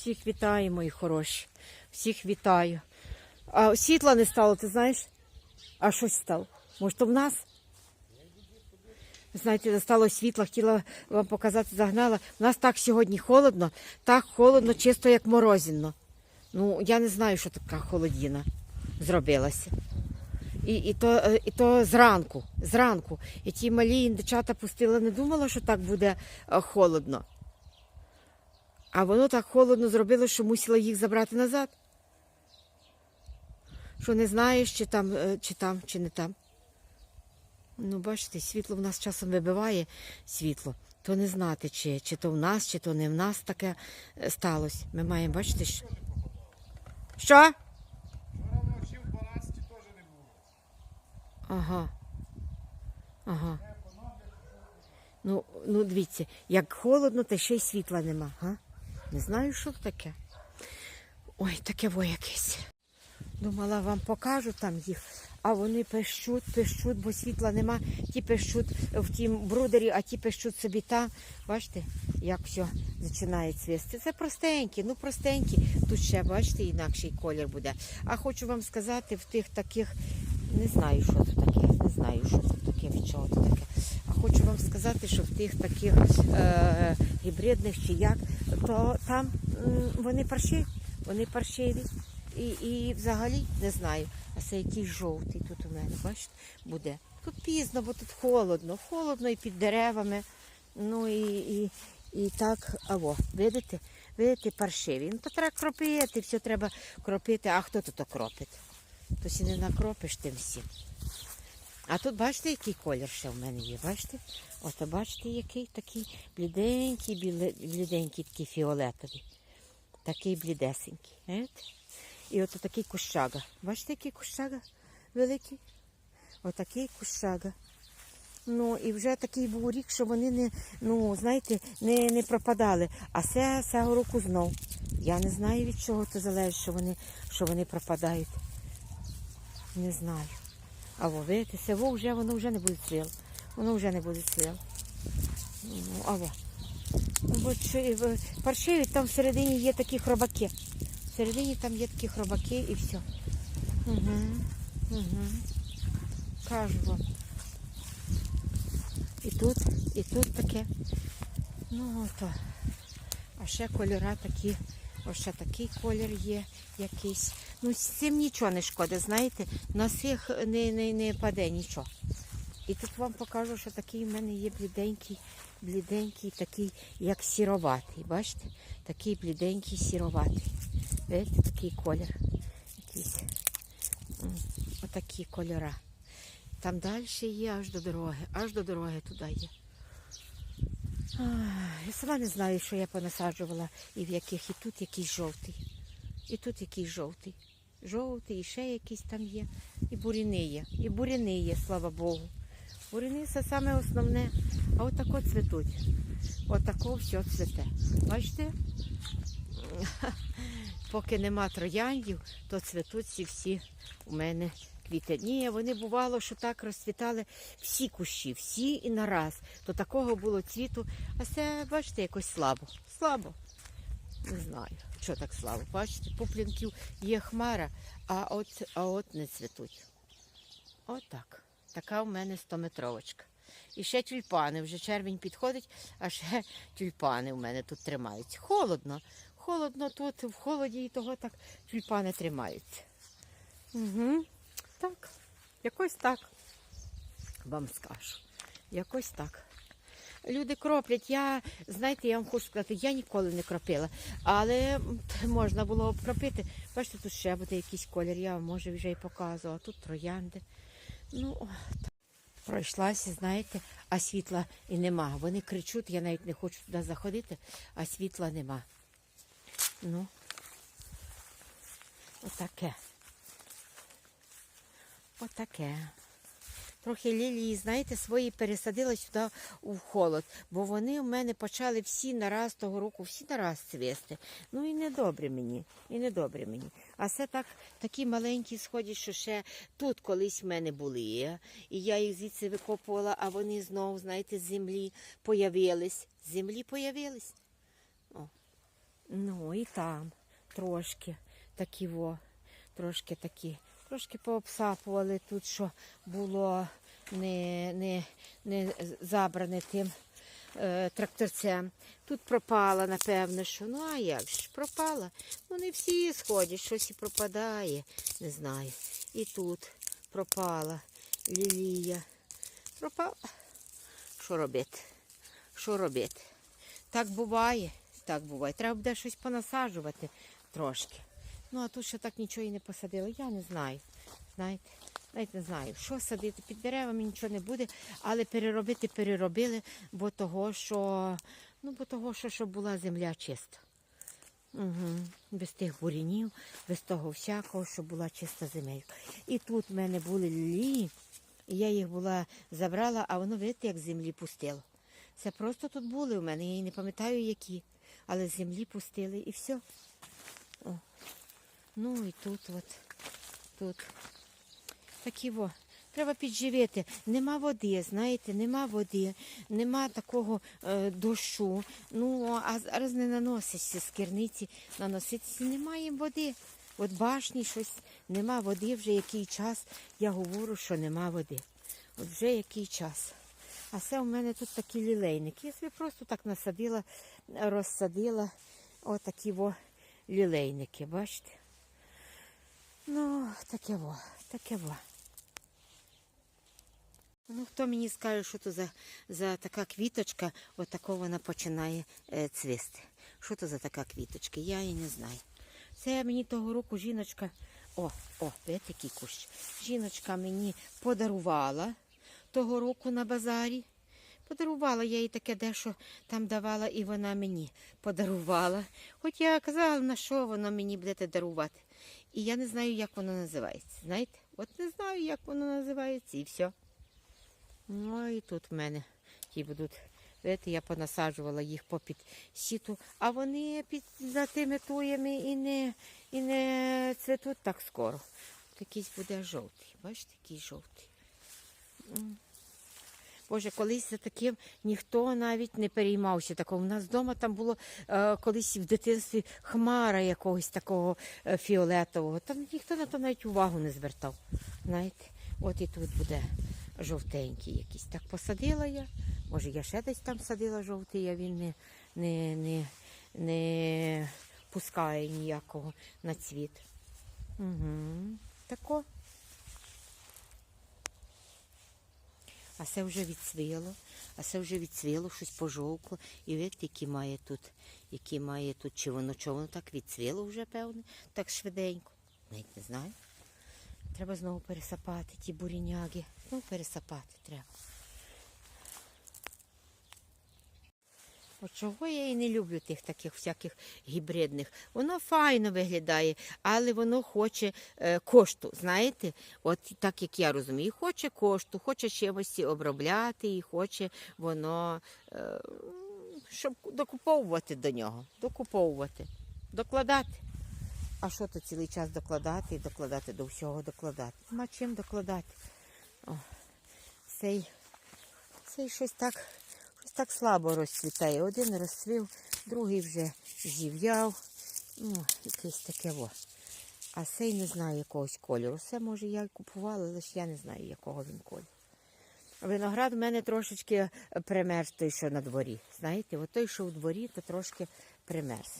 Всіх вітаю, мої хороші. Всіх вітаю. А світла не стало, ти знаєш? А щось стало? Може, то в нас? Знаєте, стало світла, хотіла вам показати, загнала. У нас так сьогодні холодно, так холодно, чисто як морозинно. Ну, я не знаю, що така холодіна зробилася. І, і, то, е, і то зранку, зранку. І ті малі індичата пустила, не думала, що так буде е, холодно. А воно так холодно зробило, що мусила їх забрати назад. Що не знаєш, чи там, е, чи там, чи не там. Ну, бачите, світло в нас часом вибиває світло. То не знати, чи, чи то в нас, чи то не в нас таке е, сталося. Ми маємо, бачите, що. Що? Вчора вночі в 12 теж не було. Ага. Ага. Ну, ну дивіться, як холодно, та ще й світла нема. Га? Не знаю, що таке. Ой, таке во якесь. Думала, вам покажу там їх, а вони пищуть, пищуть, бо світла нема. Ті пищуть в тім брудері, а ті пищуть собі там. Бачите, як все починає цвісти. Це простенькі, ну простенькі. Тут ще, бачите, інакший колір буде. А хочу вам сказати, в тих таких, не знаю, що це таке, не знаю, що це таке, від чого це таке. А хочу вам сказати, що в тих таких е, гібридних чи як, то там вони паршиві, вони паршиві. І, і взагалі не знаю. А це якийсь жовтий тут у мене, бачите, буде. Тут пізно, бо тут холодно, холодно і під деревами. Ну і, і, і так, аво, видите, видите, паршиві. Ну то треба кропити, все треба кропити. А хто тут кропить? То сі не накропиш тим всім. А тут бачите, який колір ще в мене є, бачите? Ото бачите, який такий бліденький, бліденький, такий фіолетовий. Такий блідесенький. Видите? І ото такий кущага. Бачите, який кущага великий? Отакий кущага. Ну і вже такий був рік, що вони не, ну, знаєте, не, не пропадали. А це цього року знов. Я не знаю, від чого це залежить, що вони, що вони пропадають. Не знаю. А видите, село вже воно вже не буде цвіло. Воно вже не буде цвіло. Ну, а во. Ну, бо чи- паршиві там всередині є такі хробаки. Всередині там є такі хробаки і все. Угу. Угу. Кажу вам. І тут, і тут таке. Ну ото. А ще кольора такі. Ось такий колір є якийсь. Ну, з цим нічого не шкода, знаєте, на цих не, не, не паде нічого. І тут вам покажу, що такий в мене є бліденький, бліденький, такий, як сіроватий. Бачите? Такий бліденький сіроватий. Бачите, такий колір. Якийсь. М, Отакі кольора. Там далі є аж до дороги, аж до дороги туди є. Я сама не знаю, що я понасаджувала і в яких. І тут якийсь жовтий. І тут якийсь жовтий. Жовтий, і ще якийсь там є. І буряни є. І буряни є, слава Богу. Буряни це саме основне. А отако цвітуть. Отако все цвіте. Бачите? Поки нема трояндів, то цвітуть всі у мене квіти. Ні, вони бувало, що так розцвітали всі кущі, всі і нараз. То такого було цвіту. А це, бачите, якось слабо. Слабо. Не знаю, що так слабо. Бачите, пуплінків є хмара, а от, а от не цвітуть. Отак. Така у мене 100-метровочка. І ще тюльпани. Вже червень підходить, а ще тюльпани у мене тут тримаються. Холодно. Холодно тут, в холоді і того так тюльпани тримаються. Угу. Так, якось так. Вам скажу. Якось так. Люди кроплять. Я, знаєте, я вам хочу сказати, я ніколи не кропила, але можна було б кропити. Бачите, тут ще буде якийсь колір, я вам може вже і показувала. Тут троянди. Ну. Пройшлася, знаєте, а світла і нема. Вони кричуть, я навіть не хочу туди заходити, а світла нема. Ну, отаке. Отаке. Трохи лілії, знаєте, свої пересадила сюди у холод, бо вони в мене почали всі нараз того року, всі нараз цвісти. Ну і недобре мені, і недобре мені. А це так, такі маленькі сходять, що ще тут колись в мене були. І я їх звідси викопувала, а вони знову, знаєте, з землі появились. З землі появились. О. Ну і там трошки такі во, трошки такі, трошки пообсапували тут, що було не, не, не забране тим е, тракторцем. Тут пропала, напевно, що. Ну, а як ж пропала? Ну, не всі сходять, щось і пропадає, не знаю. І тут пропала лілія. Пропала. Що робити? Що робити? Так буває, так буває. Треба буде щось понасаджувати трошки. Ну, а тут ще так нічого і не посадили. Я не знаю. Знаєте, навіть не знаю, що садити. Під деревами нічого не буде, але переробити переробили, бо того, що, ну, бо того, що, щоб була земля чиста. Угу. Без тих бурінів, без того всякого, щоб була чиста земелька. І тут в мене були лілії, і я їх була забрала, а воно, видите, як землі пустило. Це просто тут були в мене, я і не пам'ятаю які, але землі пустили і все. О. Ну і тут от, тут. Такі во. Треба підживити. Нема води, знаєте, нема води, нема такого е, дощу. Ну, а зараз не наносишся з керниці, наноситися немає води. От башні щось нема води, вже який час. Я говорю, що нема води. От вже який час. А це у мене тут такі лілейники. Я собі просто так насадила, розсадила отакі во лілейники, бачите? Ну, таке во, таке во. Ну, хто мені скаже, що то за, за така квіточка, отако вона починає е, цвісти. Що то за така квіточка? Я і не знаю. Це мені того року жіночка, о, о, який кущ. Жіночка мені подарувала того року на базарі. Подарувала я їй таке дещо там давала, і вона мені подарувала. Хоч я казала, на що воно мені будете дарувати. І я не знаю, як воно називається. Знаєте? От не знаю, як воно називається, і все. Ну і тут в мене ті будуть. Видите, я понасаджувала їх попід сіту, а вони під за тими туями і не, і не цвітуть так скоро. Якийсь буде жовтий. Бачите, який жовтий. Боже, колись за таким ніхто навіть не переймався такого. У нас вдома там було е, колись в дитинстві хмара якогось такого е, фіолетового. Там ніхто на то навіть увагу не звертав. Знаєте, от і тут буде жовтенький якийсь. Так посадила я. Може, я ще десь там садила жовтий, а він не, не, не, не пускає ніякого на цвіт. Угу. Тако. А це вже відцвіло, а це вже відцвіло, щось пожовкло. І видите, які має тут, які має тут, чи воно, чого воно так відцвіло вже, певне, так швиденько. Навіть не знаю. Треба знову пересапати ті буріняги. Ну, пересапати треба. Чого я і не люблю тих таких всяких гібридних. Воно файно виглядає, але воно хоче е, кошту, знаєте? От так як я розумію, хоче кошту, хоче чимось обробляти і хоче воно, е, щоб докуповувати до нього, докуповувати, докладати. А що то цілий час докладати і докладати до всього докладати? Нема чим докладати. О, цей, цей щось так, так слабо розцвітає. Один розцвів, другий вже зів'яв. Ну, якесь таке во. А цей не знаю якогось кольору. Все, може я й купувала, але ж я не знаю, якого він кольору. Виноград в мене трошечки примерз той, що на дворі. Знаєте, от той, що у дворі, то трошки примерз.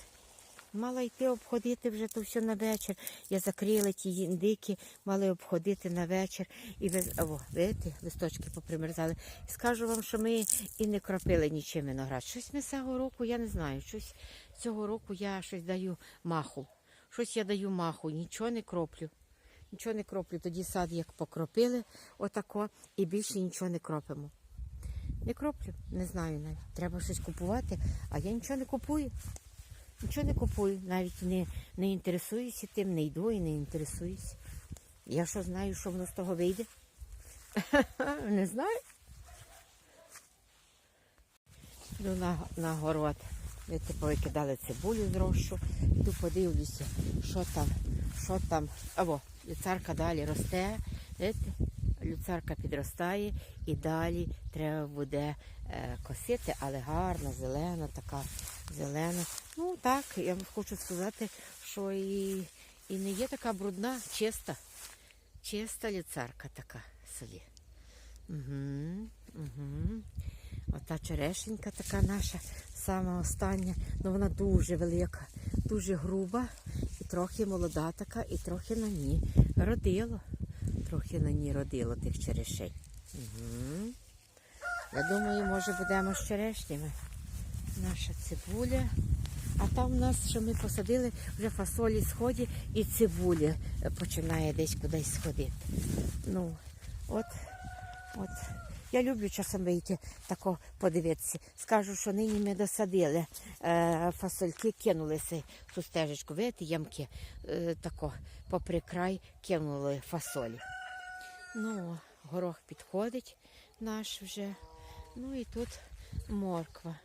Мала йти обходити вже то все на вечір. Я закрила ті індики, мали обходити на вечір. І ви, о, видите, листочки попримерзали. Скажу вам, що ми і не кропили нічим виноград. Щось ми цього року, я не знаю, щось цього року я щось даю маху. Щось я даю маху, нічого не кроплю. Нічого не кроплю. Тоді сад як покропили, отако, і більше нічого не кропимо. Не кроплю, не знаю навіть. Треба щось купувати, а я нічого не купую. Нічого не купую, навіть не, не інтересуюся тим, не йду і не інтересуюся. Я що знаю, що воно з того вийде? Не знаю. Йду на, на город. Видите, повикидали цибулю з рощу. Йду подивлюся, що там, що там. Або люцарка далі росте. Видите? Люцарка підростає і далі треба буде е, косити, але гарна, зелена, така зелена. Ну так, я хочу сказати, що і, і не є така брудна, чиста. Чиста ліцарка така селі. Угу, угу. Ота черешенька така наша, сама остання, ну вона дуже велика, дуже груба, і трохи молода така, і трохи на ній родило. Трохи на ній родило тих черешень. Угу. Я думаю, може будемо з черешнями. Наша цибуля. А там у нас, що ми посадили, вже фасолі сході і цибуля е, починає десь кудись сходити. Ну, от, от. Я люблю часом вийти тако подивитися. Скажу, що нині ми досадили е, фасольки, кинулися ту стежечку, видите, ямки, е, тако, попри край кинули фасолі. Ну, горох підходить наш вже. Ну і тут морква.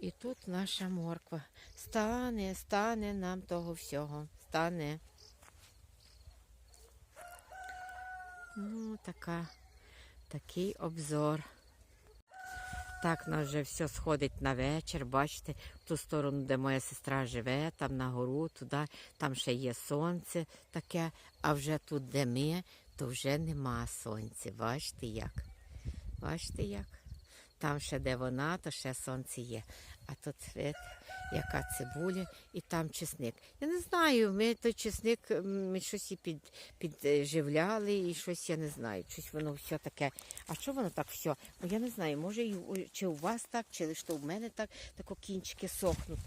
І тут наша морква. Стане, стане нам того всього. Стане. Ну, така, такий обзор. Так, нас вже все сходить на вечір, бачите, в ту сторону, де моя сестра живе, там на гору, туди, там ще є сонце таке, а вже тут, де ми, то вже нема сонця. Бачите як? Бачите як? Там ще де вона, то ще сонце є. А тут видите, яка цибуля і там чесник. Я не знаю, ми той чесник ми щось і під, підживляли, і щось я не знаю. Щось воно все таке. А що воно так все? Ну я не знаю, може і чи у вас так, чи лише у мене так, тако кінчики сохнуть.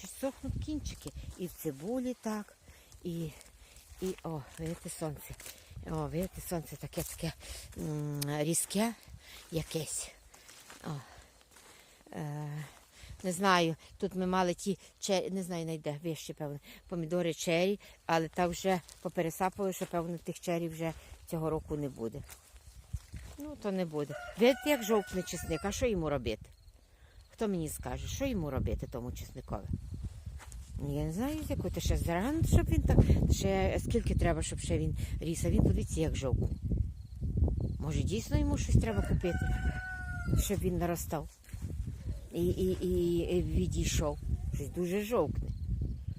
Чи сохнуть кінчики. І в цибулі так, і, і о, видите, сонце. О, видите, сонце таке таке різке якесь. О. Е, не знаю, тут ми мали ті че- не знаю, найде вище, певно, помідори чері, але так вже попересапали, що певно тих черів вже цього року не буде. Ну, то не буде. Видите, як жовтне чесник, а що йому робити? Хто мені скаже, що йому робити тому чесникові? Ну, Я не знаю, з якої ще зарано, щоб він так. Ще скільки треба, щоб ще він ріс, а він подивіться, як жовтне. Може, дійсно йому щось треба купити, щоб він наростав і, і, і, відійшов. Щось дуже жовкне.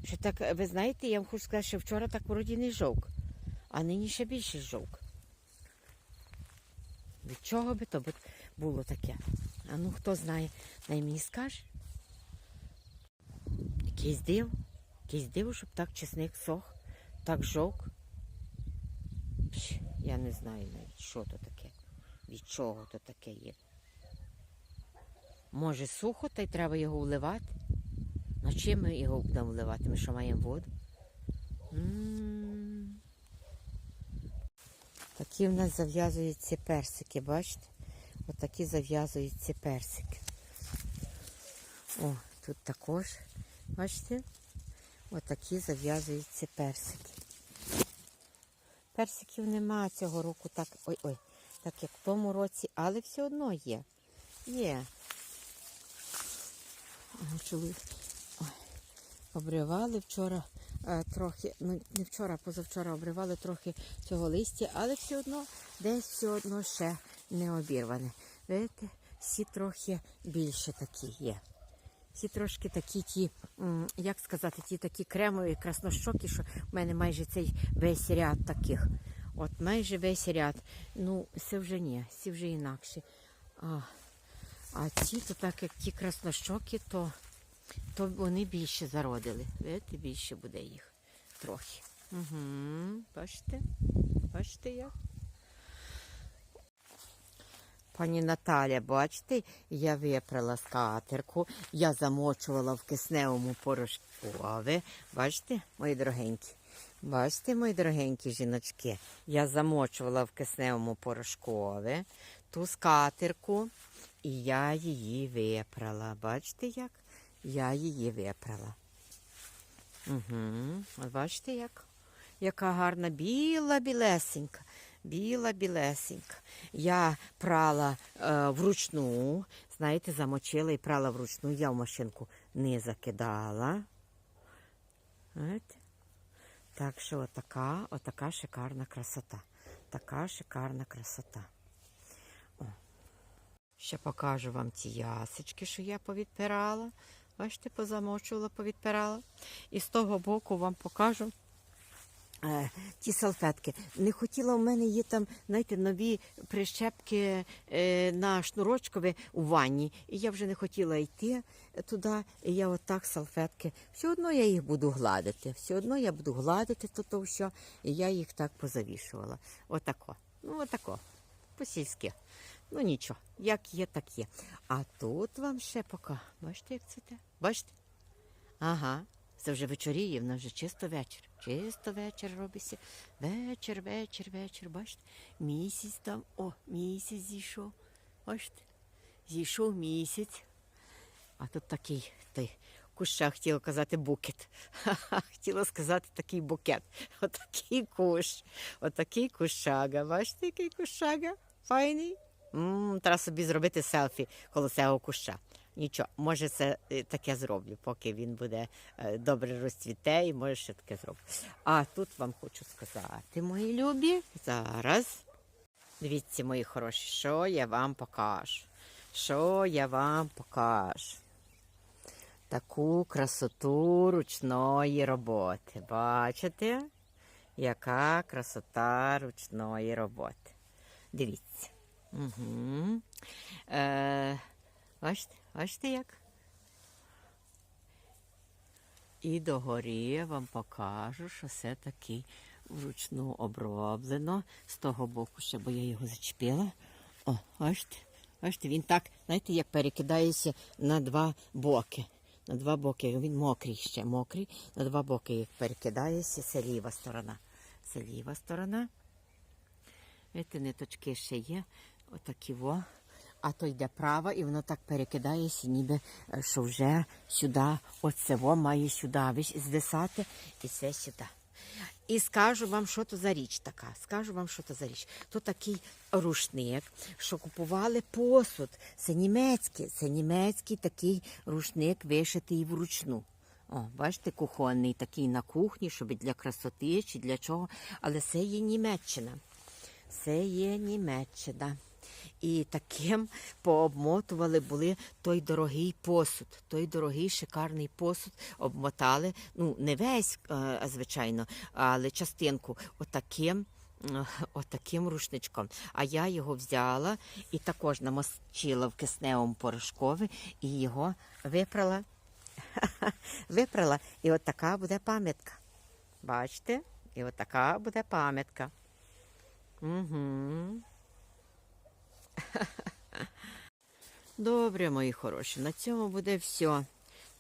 Що так, ви знаєте, я вам хочу сказати, що вчора так вроді не жовк, а нині ще більше жовк. Від чого би то було таке? А ну хто знає, най мені скаже. Якийсь див, якийсь диво, щоб так чесник сох, так жовк. Я не знаю навіть, що то таке, від чого то таке є. Може сухо, та й треба його вливати. На чим ми його будемо вливати? Ми що маємо воду? Такі в нас зав'язуються персики, бачите? Отакі зав'язуються персики. О, тут також, бачите? Отакі зав'язуються персики. Персиків нема цього року, так, ой-ой, так як в тому році, але все одно є. Є. Обривали вчора е, трохи, ну не вчора, позавчора обривали трохи цього листя, але все одно десь все одно ще не обірване. Видите, всі трохи більше такі є. Всі трошки такі ті, як сказати, ті такі кремові краснощоки, що в мене майже цей весь ряд таких. От майже весь ряд. Ну, це вже ні, ці вже інакші. А, а ці, то так як ті краснощоки, то, то вони більше зародили. Видите, більше буде їх трохи. Угу. Бачите? Бачите як? Пані Наталя, бачите, я випрала скатерку, я замочувала в кисневому порошку. Ви бачите, мої дорогенькі? Бачите, мої дорогенькі жіночки, я замочувала в кисневому порошкові ту скатерку, і я її випрала. Бачите як? Я її випрала. Угу. Бачите як? Яка гарна біла білесенька. Біла білесенька. Я прала е, вручну, знаєте, замочила і прала вручну. Я в машинку не закидала. Знаєте? Так що отака, отака шикарна красота. Така шикарна красота. О. Ще покажу вам ті ясочки, що я повідпирала. Бачите, позамочувала, повідпирала. І з того боку вам покажу ті салфетки. Не хотіла, у мене є там, знаєте, нові прищепки е, на шнурочкові у ванні. І я вже не хотіла йти туди. І я отак салфетки. Все одно я їх буду гладити. Все одно я буду гладити то, то все. І я їх так позавішувала. Отако. Ну, отако. По-сільськи. Ну нічого, як є, так є. А тут вам ще поки. Бачите, як це те? Бачите? Ага, це вже вечоріє, в нас вже чисто вечір. Чисто вечір робиться. Вечір, вечір, вечір. Бачите? Місяць там. О, місяць зійшов. Бачите? Зійшов місяць. А тут такий той куща хотіла казати букет. Хотіла сказати такий букет. Отакий кущ. Отакий кущага. Бачите, який кущага? Файний. М треба собі зробити селфі коло куща. Нічого, може, це е, таке зроблю, поки він буде е, добре розцвіте, і може ще таке зроблю. А тут вам хочу сказати, мої любі, зараз. Дивіться, мої хороші, що я вам покажу. Що я вам покажу. Таку красоту ручної роботи. Бачите? Яка красота ручної роботи. Дивіться. Угу. Е, бачите, бачите як? І догорі я вам покажу, що все таки вручну оброблено. З того боку ще, бо я його зачепила. О, бачите? Бачите, він так, знаєте, як перекидається на два боки. На два боки. Він мокрий ще, мокрий. На два боки як перекидається. Це ліва сторона. Це ліва сторона. Видите, ниточки ще є. Отакі во. А то йде права, і воно так перекидається, ніби е, що вже сюди, оце во має сюди звисати, і це сюди. І скажу вам, що то за річ така. Скажу вам, що то за річ. То такий рушник, що купували посуд. Це німецький, це німецький такий рушник, вишитий вручну. О, бачите, кухонний такий на кухні, щоб для красоти чи для чого. Але це є Німеччина. Це є Німеччина. І таким пообмотували були той дорогий посуд, той дорогий шикарний посуд обмотали. Ну, не весь, е, звичайно, але частинку отаким. е, Отаким рушничком. А я його взяла і також намочила в кисневому порошкові і його випрала. випрала. І от така буде пам'ятка. Бачите? І от така буде пам'ятка. Угу. Добре, мої хороші, на цьому буде все.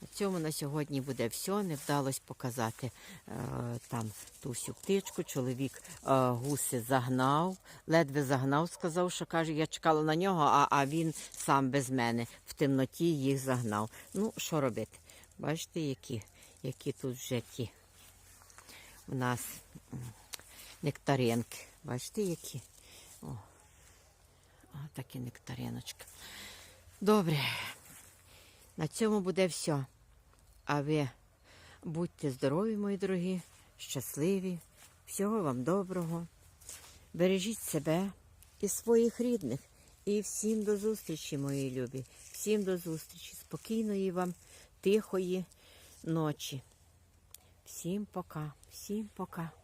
На цьому на сьогодні буде все. Не вдалося показати е, там ту всю птичку. Чоловік е, гуси загнав, ледве загнав, сказав, що каже, я чекала на нього, а, він сам без мене в темноті їх загнав. Ну, що робити? Бачите, які, які тут вже ті у нас нектаринки. Бачите, які? О, о такі нектариночки. Добре. На цьому буде все. А ви будьте здорові, мої дорогі, щасливі, всього вам доброго. Бережіть себе і своїх рідних. І всім до зустрічі, мої любі. Всім до зустрічі. Спокійної вам, тихої ночі. Всім пока, всім пока.